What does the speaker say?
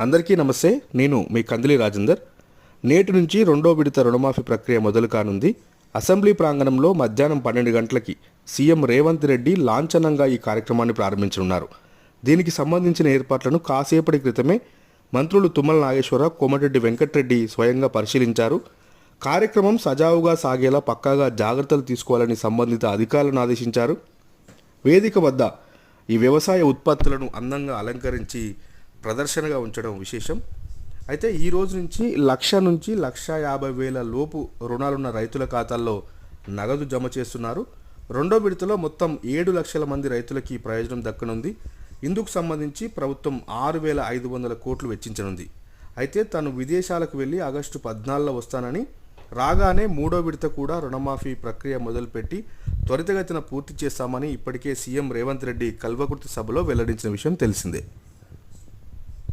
అందరికీ నమస్తే. నేను మీ కందిలి రాజేందర్. నేటి నుంచి రెండో విడత రుణమాఫీ ప్రక్రియ మొదలు కానుంది. అసెంబ్లీ ప్రాంగణంలో మధ్యాహ్నం పన్నెండు గంటలకి సీఎం రేవంత్ రెడ్డి లాంఛనంగా ఈ కార్యక్రమాన్ని ప్రారంభించనున్నారు. దీనికి సంబంధించిన ఏర్పాట్లను కాసేపటి క్రితమే మంత్రులు తుమ్మల నాగేశ్వరరావు కోమటిరెడ్డి వెంకటరెడ్డి స్వయంగా పరిశీలించారు. కార్యక్రమం సజావుగా సాగేలా పక్కాగా జాగ్రత్తలు తీసుకోవాలని సంబంధిత అధికారులను ఆదేశించారు. వేదిక వద్ద ఈ వ్యవసాయ ఉత్పత్తులను అందంగా అలంకరించి ప్రదర్శనగా ఉంచడం విశేషం. అయితే ఈ రోజు నుంచి లక్ష నుంచి లక్ష యాభై వేల లోపు రుణాలున్న రైతుల ఖాతాల్లో నగదు జమ చేస్తున్నారు. రెండో విడతలో మొత్తం ఏడు లక్షల మంది రైతులకి ప్రయోజనం దక్కనుంది. ఇందుకు సంబంధించి ప్రభుత్వం ఆరు వేల ఐదు వందల కోట్లు వెచ్చించనుంది. అయితే తను విదేశాలకు వెళ్ళి ఆగస్టు పద్నాలుగులో వస్తానని రాగానే మూడో విడత కూడా రుణమాఫీ ప్రక్రియ మొదలుపెట్టి త్వరితగతిన పూర్తి చేస్తామని ఇప్పటికే సీఎం రేవంత్ రెడ్డి కల్వకుర్తి సభలో వెల్లడించిన విషయం తెలిసిందే.